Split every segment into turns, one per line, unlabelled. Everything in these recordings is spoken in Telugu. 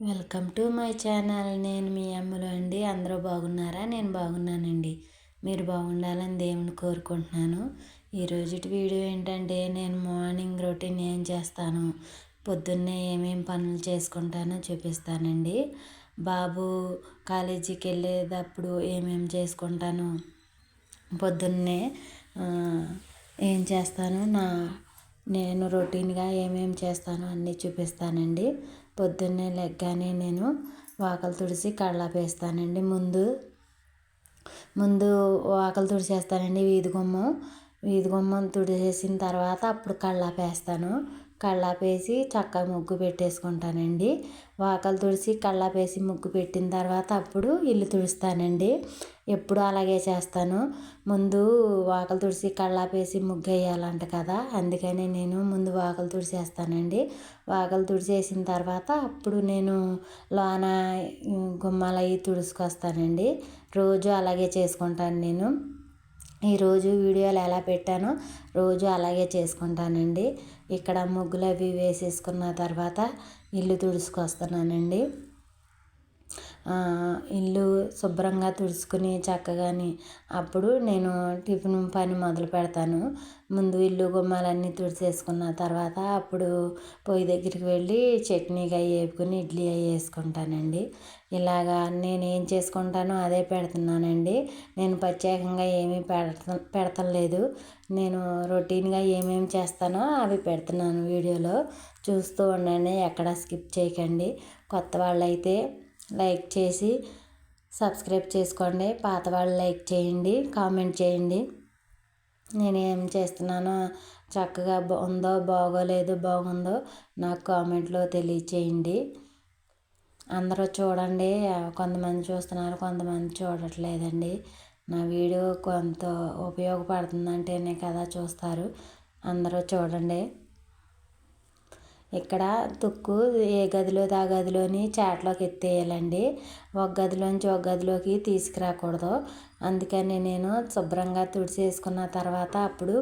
Welcome to my channel. నేను మీ అమ్మలు అండి. అందరూ బాగున్నారా? నేను బాగున్నానండి. మీరు బాగుండాలని దేవుని కోరుకుంటున్నాను. ఈరోజు వీడియో ఏంటంటే నేను మార్నింగ్ రొటీన్ ఏం చేస్తాను పొద్దున్నే ఏమేమి పనులు చేసుకుంటానో చూపిస్తానండి. బాబు కాలేజీకి వెళ్ళేటప్పుడు ఏమేమి చేసుకుంటాను పొద్దున్నే ఏం చేస్తాను నా నేను రొటీన్గా ఏమేమి చేస్తాను అన్నీ చూపిస్తానండి. పొద్దున్నే లెగ్గానే నేను వాకలు తుడిచి కళ్ళాపేస్తానండి. ముందు ముందు వాకలు తుడిచేస్తానండి వీధి గుమ్మం. వీధి గుమ్మం తుడిచేసిన తర్వాత అప్పుడు కళ్ళాపేస్తాను. కళ్ళాపేసి చక్కగా ముగ్గు పెట్టేసుకుంటానండి. వాకలు తుడిసి కళ్ళాపేసి ముగ్గు పెట్టిన తర్వాత అప్పుడు ఇల్లు తుడుస్తానండి. ఎప్పుడు అలాగే చేస్తాను. ముందు వాకలు తుడిసి కళ్ళాపేసి ముగ్గు వేయాలంట కదా అందుకని నేను ముందు వాకలు తుడిచేస్తానండి వాకలు తుడిచేసిన తర్వాత అప్పుడు నేను లోన గుమ్మాలయ్యి అవి తుడుచుకొస్తానండి. రోజు అలాగే చేసుకుంటాను నేను. ఈరోజు వీడియోలు ఎలా పెట్టానో రోజు అలాగే చేసుకుంటానండి. ఇక్కడ ముగ్గులు అవి వేసేసుకున్న తర్వాత ఇల్లు తుడుచుకొస్తున్నానండి. ఇల్లు శుభ్రంగా తుడుచుకుని చక్కగాని అప్పుడు నేను టిఫిన్ పని మొదలు పెడతాను. ముందు ఇల్లు గుమ్మాలన్నీ తుడిచేసుకున్న తర్వాత అప్పుడు పొయ్యి దగ్గరికి వెళ్ళి చట్నీ అవి వేపుకుని ఇడ్లీ అవి వేసుకుంటానండి. ఇలాగా నేను ఏం చేసుకుంటానో అదే పెడుతున్నానండి. నేను ప్రత్యేకంగా ఏమీ పెడత పెడతం లేదు. నేను రొటీన్గా ఏమేమి చేస్తానో అవి పెడుతున్నాను వీడియోలో. చూస్తూ ఉండండి ఎక్కడ స్కిప్ చేయకండి. కొత్త వాళ్ళైతే లైక్ చేసి సబ్స్క్రైబ్ చేసుకోండి. పాత వాళ్ళు లైక్ చేయండి కామెంట్ చేయండి. నేను ఏం చేస్తున్నానో చక్కగా ఉందో బాగోలేదు బాగుందో నాకు కామెంట్లో తెలియచేయండి. అందరూ చూడండి. కొంతమంది చూస్తున్నారు కొంతమంది చూడట్లేదండి. నా వీడియో కొంత ఉపయోగపడుతుందంటేనే కదా చూస్తారు. అందరూ చూడండి. ఇక్కడ తుక్కు ఏ గదిలో ఆ గదిలోని చాట్లోకి ఎత్తేయాలండి. ఒక గదిలోంచి ఒక గదిలోకి తీసుకురాకూడదు. అందుకని నేను శుభ్రంగా తుడిచేసుకున్న తర్వాత అప్పుడు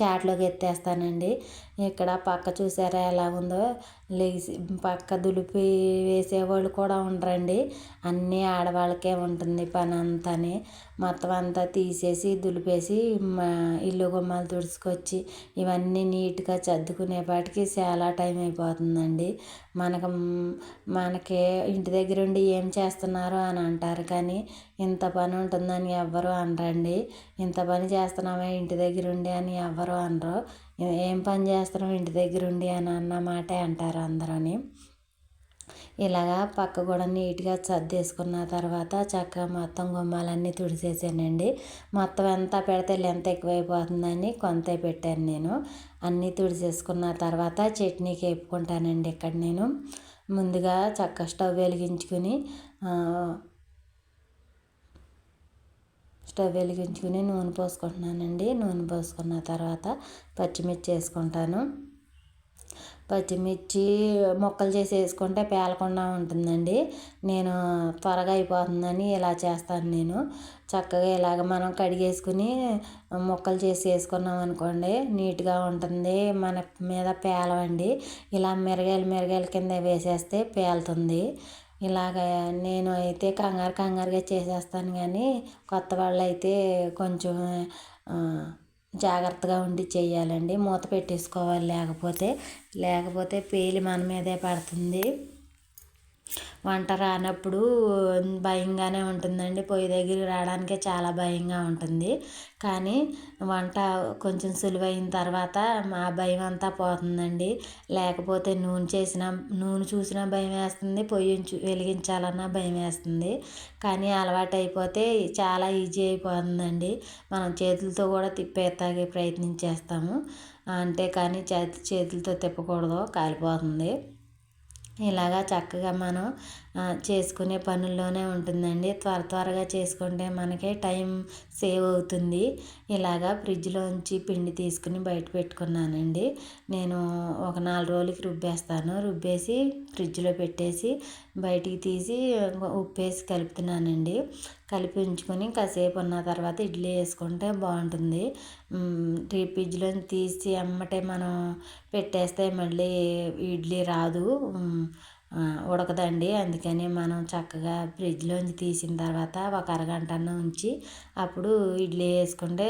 చాట్లోకి ఎత్తేస్తానండి. ఇక్కడ పక్క చూసారా ఎలా ఉందో? లేచి పక్క దులిపి వేసేవాళ్ళు కూడా ఉండరండి. అన్నీ ఆడవాళ్ళకే ఉంటుంది పని అంతాని మొత్తం అంతా తీసేసి దులిపేసి మా ఇల్లు గుమ్మాలు తుడుచుకొచ్చి ఇవన్నీ నీట్గా సర్దుకునేపాటికి చాలా టైం అయిపోతుందండి. మనకు మనకి ఇంటి దగ్గర ఉండి ఏం చేస్తున్నారు అని అంటారు. కానీ ఇంత పని ఉంటుందని ఎవ్వరు అనరండి. ఇంత పని చేస్తున్నామే ఇంటి దగ్గర ఉండి అని ఎవ్వరు అనరు. ఏం పని చేస్తున్నావు ఇంటి దగ్గర ఉండి అని అన్న మాటే అంటారు అందరూని. ఇలాగా పక్క కూడా నీట్గా సర్దేసుకున్న తర్వాత చక్కగా మొత్తం గుమ్మాలన్నీ తుడిసేసానండి. మొత్తం ఎంత పెడితే ఎంత ఎక్కువైపోతుందని కొంత పెట్టాను నేను. అన్నీ తుడిసేసుకున్న తర్వాత చట్నీకి వేపుకుంటానండి ఇక్కడ నేను. ముందుగా చక్క స్టవ్ వెలిగించుకుని స్టవ్ వెలిగించుకుని నూనె పోసుకుంటున్నానండి. నూనె పోసుకున్న తర్వాత పచ్చిమిర్చి వేసుకుంటాను. పచ్చిమిర్చి ముక్కలు చేసి వేసుకుంటే పేలకుండా ఉంటుందండి. నేను త్వరగా అయిపోతుందని ఇలా చేస్తాను నేను. చక్కగా ఇలాగ మనం కడిగేసుకుని ముక్కలు చేసి వేసుకున్నాం అనుకోండి నీట్గా ఉంటుంది. మన మీద పేలవండి. ఇలా మిరగాయలు మిరగాయల కింద వేసేస్తే పేలుతుంది. ఇలాగ నేను అయితే కంగారు కంగారుగా చేసేస్తాను కానీ కొత్త వాళ్ళు అయితే కొంచెం జాగ్రత్తగా ఉండి చేయాలండి. మూత పెట్టేసుకోవాలి లేకపోతే లేకపోతే పేలి మన మీదే పడుతుంది. వంట రానప్పుడు భయంగానే ఉంటుందండి. పొయ్యి దగ్గరికి రావడానికే చాలా భయంగా ఉంటుంది. కానీ వంట కొంచెం సులువైన తర్వాత మా భయం అంతా పోతుందండి. లేకపోతే నూనె చేసిన నూనె చూసినా భయం వేస్తుంది. పొయ్యి వెలిగించాలన్నా భయం వేస్తుంది. కానీ అలవాటు అయిపోతే చాలా ఈజీ అయిపోతుందండి. మనం చేతులతో కూడా తిప్పేస్తాగే ప్రయత్నించేస్తాము అంటే కానీ చేతి చేతులతో తిప్పకూడదు. కాలిపోతుంది. ఇలాగా చక్కగా మనం చేసుకునే పనుల్లోనే ఉంటుందండి. త్వర త్వరగా చేసుకుంటే మనకి టైం సేవ్ అవుతుంది. ఇలాగా ఫ్రిడ్జ్లోంచి పిండి తీసుకుని బయట పెట్టుకున్నానండి. నేను ఒక నాలుగు రోజులకి రుబ్బేస్తాను. రుబ్బేసి ఫ్రిడ్జ్లో పెట్టేసి బయటికి తీసి ఉప్పేసి కలుపుతున్నానండి. కలిపి ఉంచుకొని కాసేపు ఉన్న తర్వాత ఇడ్లీ వేసుకుంటే బాగుంటుంది. డీప్ ఫ్రిడ్జ్లో తీసి అమ్మటే మనం పెట్టేస్తే మళ్ళీ ఇడ్లీ రాదు. ఉడకదండి. అందుకని మనం చక్కగా ఫ్రిడ్జ్లోంచి తీసిన తర్వాత ఒక అరగంట ఉంచి అప్పుడు ఇడ్లీ వేసుకుంటే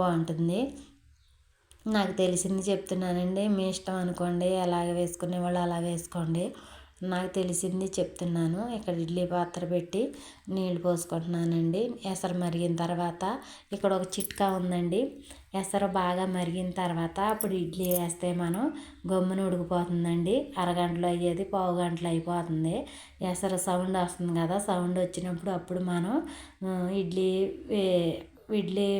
బాగుంటుంది. నాకు తెలిసింది చెప్తున్నానండి. మీ ఇష్టం అనుకోండి. ఎలాగ వేసుకునే వాళ్ళు అలా వేసుకోండి. నాకు తెలిసింది చెప్తున్నాను. ఇక్కడ ఇడ్లీ పాత్ర పెట్టి నీళ్ళు పోసుకుంటున్నానండి. ఎసరు మరిగిన తర్వాత ఇక్కడ ఒక చిట్కా ఉందండి. ఎసరు బాగా మరిగిన తర్వాత అప్పుడు ఇడ్లీ వేస్తే మనం గమ్మున ఉడికిపోతుందండి. అరగంటలో అయ్యేది పావు గంటలో అయిపోతుంది. ఎసరు సౌండ్ వస్తుంది కదా సౌండ్ వచ్చినప్పుడు అప్పుడు మనం ఇడ్లీ ఇడ్లీ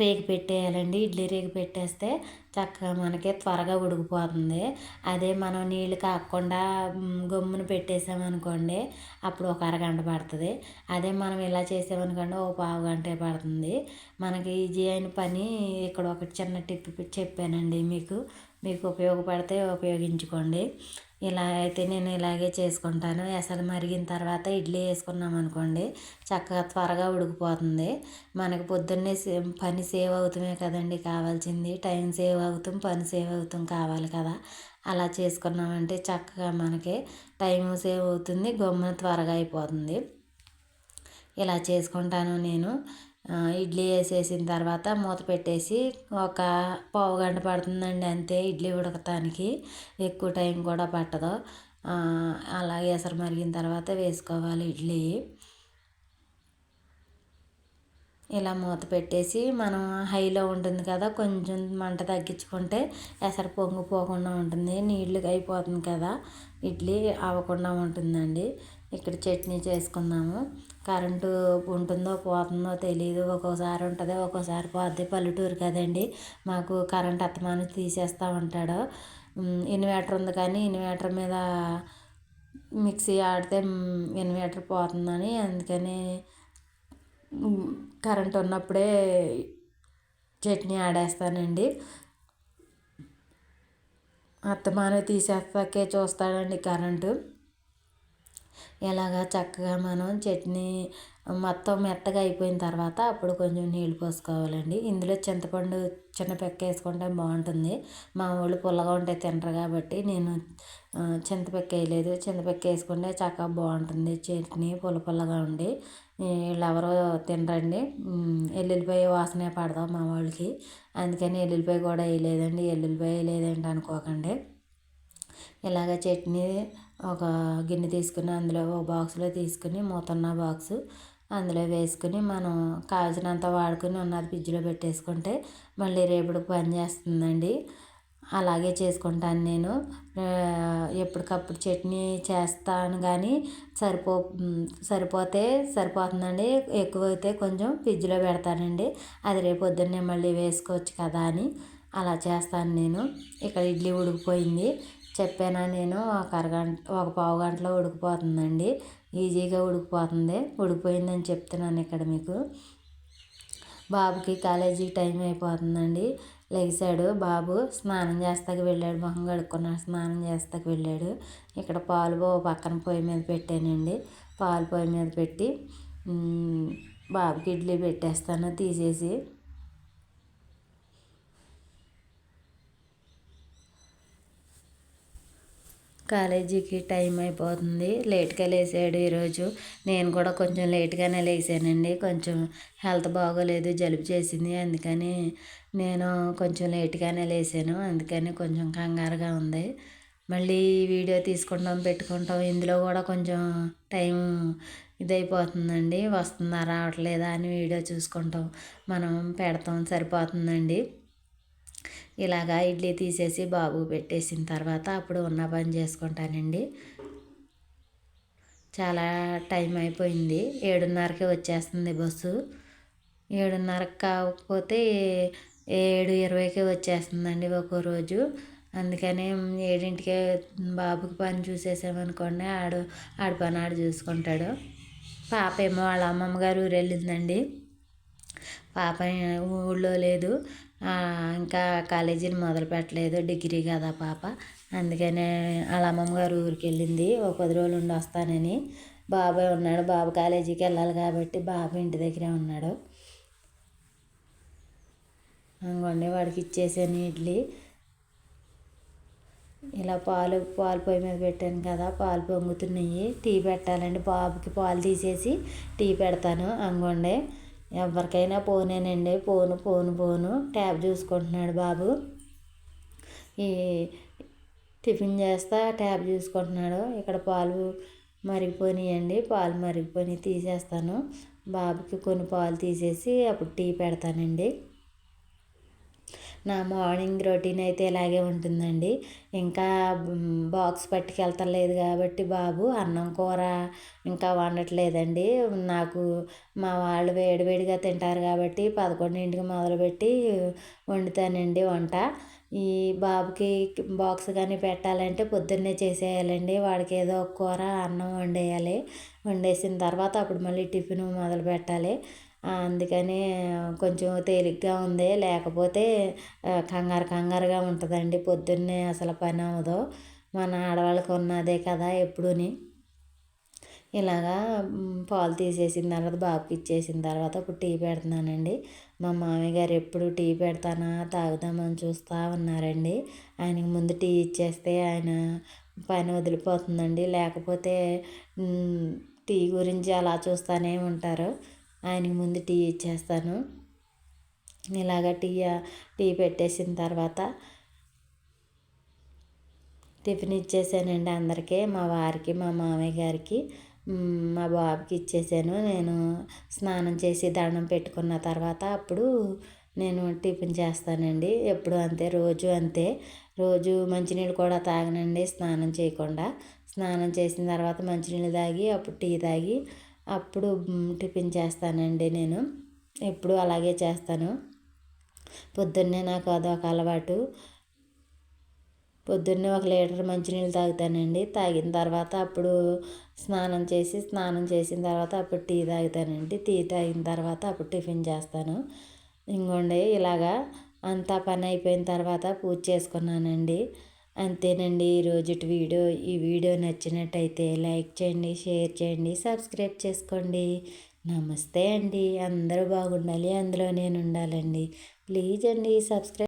రేగి పెట్టేయాలండి. ఇడ్లీ రేగి పెట్టేస్తే చక్కగా మనకి త్వరగా ఉడికిపోతుంది. అదే మనం నీళ్ళు కాకుండా గమ్మున పెట్టేసామనుకోండి అప్పుడు ఒక అరగంట పడుతుంది. అదే మనం ఇలా చేసామనుకోండి ఒక పావు గంటే పడుతుంది. మనకి ఈజీ అయిన పని ఇక్కడ ఒక చిన్న టిప్ చెప్పానండి మీకు. మీకు ఉపయోగపడితే ఉపయోగించుకోండి. ఇలా అయితే నేను ఇలాగే చేసుకుంటాను. ఎసరు మరిగిన తర్వాత ఇడ్లీ వేసుకున్నాం అనుకోండి చక్కగా త్వరగా ఉడికిపోతుంది. మనకు పొద్దున్నే పని సేవ్ అవుతామే కదండి కావాల్సింది. టైం సేవ్ అవుతాం పని సేవ్ అవుతాం కావాలి కదా. అలా చేసుకున్నామంటే చక్కగా మనకి టైం సేవ్ అవుతుంది గమ్మున త్వరగా అయిపోతుంది. ఇలా చేసుకుంటాను నేను. ఇడ్లీ వేసేసిన తర్వాత మూత పెట్టేసి ఒక పావు గంట పడుతుందండి అంతే ఇడ్లీ ఉడకటానికి. ఎక్కువ టైం కూడా పట్టదు. అలా ఎసరు మరిగిన తర్వాత వేసుకోవాలి ఇడ్లీ. ఇలా మూత పెట్టేసి మనం హైలో ఉంటుంది కదా కొంచెం మంట తగ్గించుకుంటే ఎసరు పొంగిపోకుండా ఉంటుంది నీళ్ళు అయిపోతుంది కదా ఇడ్లీ అవ్వకుండా ఉంటుందండి. ఇక్కడ చట్నీ చేసుకున్నాము కరెంటు ఉంటుందో పోతుందో తెలియదు ఒక్కోసారి ఉంటుంది ఒక్కోసారి పోద్ది. పల్లెటూరు కదండి. మాకు కరెంట్ అత్తమాను తీసేస్తూ ఉంటాడు. ఇన్వర్టర్ ఉంది కానీ ఇన్వర్టర్ మీద మిక్సీ ఆడితే ఇన్వర్టర్ పోతుందని. అందుకని కరెంట్ ఉన్నప్పుడే చట్నీ ఆడేస్తానండి. అత్తమాను తీసేస్తాకే చూస్తాడండి కరెంటు. ఇలాగా చక్కగా మనం చట్నీ మొత్తం మెత్తగా అయిపోయిన తర్వాత అప్పుడు కొంచెం నీళ్ళు పోసుకోవాలండి. ఇందులో చింతపండు చిన్న పెక్క వేసుకుంటే బాగుంటుంది. మా వాళ్ళు పుల్లగా ఉంటే తినరు కాబట్టి నేను చింతపెక్క వేయలేదు. చింతపెక్క వేసుకుంటే చక్కగా బాగుంటుంది. చట్నీ పుల్ల పుల్లగా ఉండి వీళ్ళు ఎవరో తినరండి. ఎల్లుల్లిపాయ వాసనే పడదాం మా వాళ్ళకి. అందుకని ఎల్లుల్లిపాయ కూడా వేయలేదండి. ఎల్లుల్లిపాయ వేయలేదండి అనుకోకండి ఇలాగ చట్నీ ఒక గిన్నె తీసుకుని అందులో ఒక బాక్స్లో తీసుకుని మూతన్న బాక్సు అందులో వేసుకుని మనం కావాల్సినంత వాడుకుని ఉన్నది ఫ్రిడ్జ్లో పెట్టేసుకుంటే మళ్ళీ రేపటికి పని చేస్తుందండి. అలాగే చేసుకుంటాను నేను. ఎప్పటికప్పుడు చట్నీ చేస్తాను కానీ సరిపో సరిపోతే సరిపోతుందండి. ఎక్కువైతే కొంచెం ఫ్రిడ్జ్లో పెడతానండి. అది రేపు పొద్దున్నే మళ్ళీ వేసుకోవచ్చు కదా అని అలా చేస్తాను నేను. ఇక్కడ ఇడ్లీ ఉడికిపోయింది. చెప్పానా నేను ఒక అరగంట ఒక పావు గంటలో ఉడికిపోతుందండి. ఈజీగా ఉడికిపోతుంది. ఉడికిపోయిందని చెప్తున్నాను ఇక్కడ మీకు. బాబుకి కాలేజీకి టైం అయిపోతుందండి. లెగిసాడు బాబు. స్నానం చేస్తాకి వెళ్ళాడు. మొహం కడుక్కున్నాడు. స్నానం చేస్తాకి వెళ్ళాడు. ఇక్కడ పాలు పక్కన పొయ్యి మీద పెట్టానండి. పాలు పొయ్యి మీద పెట్టి బాబుకి ఇడ్లీ పెట్టేస్తాను తీసేసి. కాలేజీకి టైం అయిపోతుంది. లేట్గా లేసాడు ఈరోజు. నేను కూడా కొంచెం లేట్గానే లేచానండి. కొంచెం హెల్త్ బాగోలేదు జలుబు చేసింది. అందుకని నేను కొంచెం లేట్గానే లేచాను. అందుకని కొంచెం కంగారుగా ఉంది. మళ్ళీ వీడియో తీసుకుంటాం పెట్టుకుంటాం. ఇందులో కూడా కొంచెం టైం ఇదైపోతుందండి. వస్తుందా రావట్లేదా అని వీడియో చూసుకుంటాం. మనం పెడతాం సరిపోతుందండి. ఇలాగా ఇడ్లీ తీసేసి బాబు పెట్టేసిన తర్వాత అప్పుడు ఉన్న పని చేసుకుంటానండి. చాలా టైం అయిపోయింది. ఏడున్నరకే వచ్చేస్తుంది బస్సు. ఏడున్నరకు కాకపోతే ఏడు ఇరవైకే వచ్చేస్తుందండి ఒక్కో రోజు. అందుకని ఏడింటికే బాబుకి పని చూసేసామనుకోండి ఆడు ఆడు పని ఆడు చూసుకుంటాడు. పాప ఏమో వాళ్ళ అమ్మమ్మ గారు ఊరు వెళ్ళిందండి పాప ఊళ్ళో లేదు. ఇంకా కాలేజీని మొదలు పెట్టలేదు డిగ్రీ కదా పాప. అందుకనే వాళ్ళ అమ్మమ్మ గారు ఊరికి వెళ్ళింది ఒక పది రోజులు ఉండి వస్తానని. బాబాయ్ ఉన్నాడు బాబు కాలేజీకి వెళ్ళాలి కాబట్టి బాబు ఇంటి దగ్గరే ఉన్నాడు. అంగండి వాడికి ఇచ్చేసాను ఇడ్లీ. ఇలా పాలు పాలు పొయ్యి మీద పెట్టాను కదా పాలు పొంగుతున్నాయి. టీ పెట్టాలండి బాబుకి పాలు తీసేసి టీ పెడతాను. అంగండి ఎవరికైనా పోనేనండి. పోను పోను పోను. ట్యాబ్ చూసుకుంటున్నాడు బాబు. ఈ టిఫిన్ చేస్తా ట్యాబ్ చూసుకుంటున్నాడు. ఇక్కడ పాలు మరిగిపోయినాయండి. పాలు మరిగిపోయి తీసేస్తాను. బాబుకి కొన్ని పాలు తీసేసి అప్పుడు టీ పెడతానండి. నా మార్నింగ్ రొటీన్ అయితే ఇలాగే ఉంటుందండి. ఇంకా బాక్స్ పట్టుకెళ్తలేదు కాబట్టి బాబు అన్నం కూర ఇంకా వండట్లేదండి. నాకు మా వాళ్ళు వేడివేడిగా తింటారు కాబట్టి పదకొండింటికి మొదలుపెట్టి వండుతానండి వంట. ఈ బాబుకి బాక్స్ కానీ పెట్టాలంటే పొద్దున్నే చేసేయాలండి. వాడికి ఏదో ఒక కూర అన్నం వండేయాలి. వండేసిన తర్వాత అప్పుడు మళ్ళీ టిఫిన్ మొదలు పెట్టాలి అందుకని కొంచెం తేలిగ్గా ఉంది. లేకపోతే కంగారు కంగారుగా ఉంటుందండి. పొద్దున్నే అసలు పని అవ్వదు. మన ఆడవాళ్ళకి ఉన్నదే కదా ఎప్పుడూని. ఇలాగా పాలు తీసేసిన తర్వాత బాబుకి ఇచ్చేసిన తర్వాత ఇప్పుడు టీ పెడుతున్నానండి. మా మామయ్య గారు ఎప్పుడు టీ పెడతానా తాగుదామని చూస్తూ ఉన్నారండి. ఆయనకి ముందు టీ ఇచ్చేస్తే ఆయన పని వదిలిపోతుందండి. లేకపోతే టీ గురించి అలా చూస్తూనే ఉంటారు. ఆయనకి ముందు టీ ఇచ్చేస్తాను. ఇలాగ టీ టీ పెట్టేసిన తర్వాత టిఫిన్ ఇచ్చేసానండి అందరికీ మా వారికి మా మామయ్య గారికి మా బాబుకి ఇచ్చేసాను. నేను స్నానం చేసి దండం పెట్టుకున్న తర్వాత అప్పుడు నేను టిఫిన్ చేస్తానండి. ఎప్పుడు అంతే రోజు అంతే. రోజు మంచినీళ్ళు కూడా తాగనండి స్నానం చేయకుండా. స్నానం చేసిన తర్వాత మంచినీళ్ళు తాగి అప్పుడు టీ తాగి అప్పుడు టిఫిన్ చేస్తానండి నేను. ఎప్పుడు అలాగే చేస్తాను. పొద్దున్నే నాకు అదొక అలవాటు. పొద్దున్నే ఒక లీటర్ మంచినీళ్ళు తాగుతానండి. తాగిన తర్వాత అప్పుడు స్నానం చేసి స్నానం చేసిన తర్వాత అప్పుడు టీ తాగుతానండి. టీ తాగిన తర్వాత అప్పుడు టిఫిన్ చేస్తాను. ఇంకోండి ఇలాగా అంతా పని అయిపోయిన తర్వాత పూజ చేసుకున్నానండి. అంతేనండి ఈరోజు వీడియో. ఈ వీడియో నచ్చినట్టయితే లైక్ చేయండి షేర్ చేయండి సబ్స్క్రైబ్ చేసుకోండి. నమస్తే అండి. అందరూ బాగుండాలి. అందులో నేను ఉండాలండి. ప్లీజ్ అండి సబ్స్క్రైబ్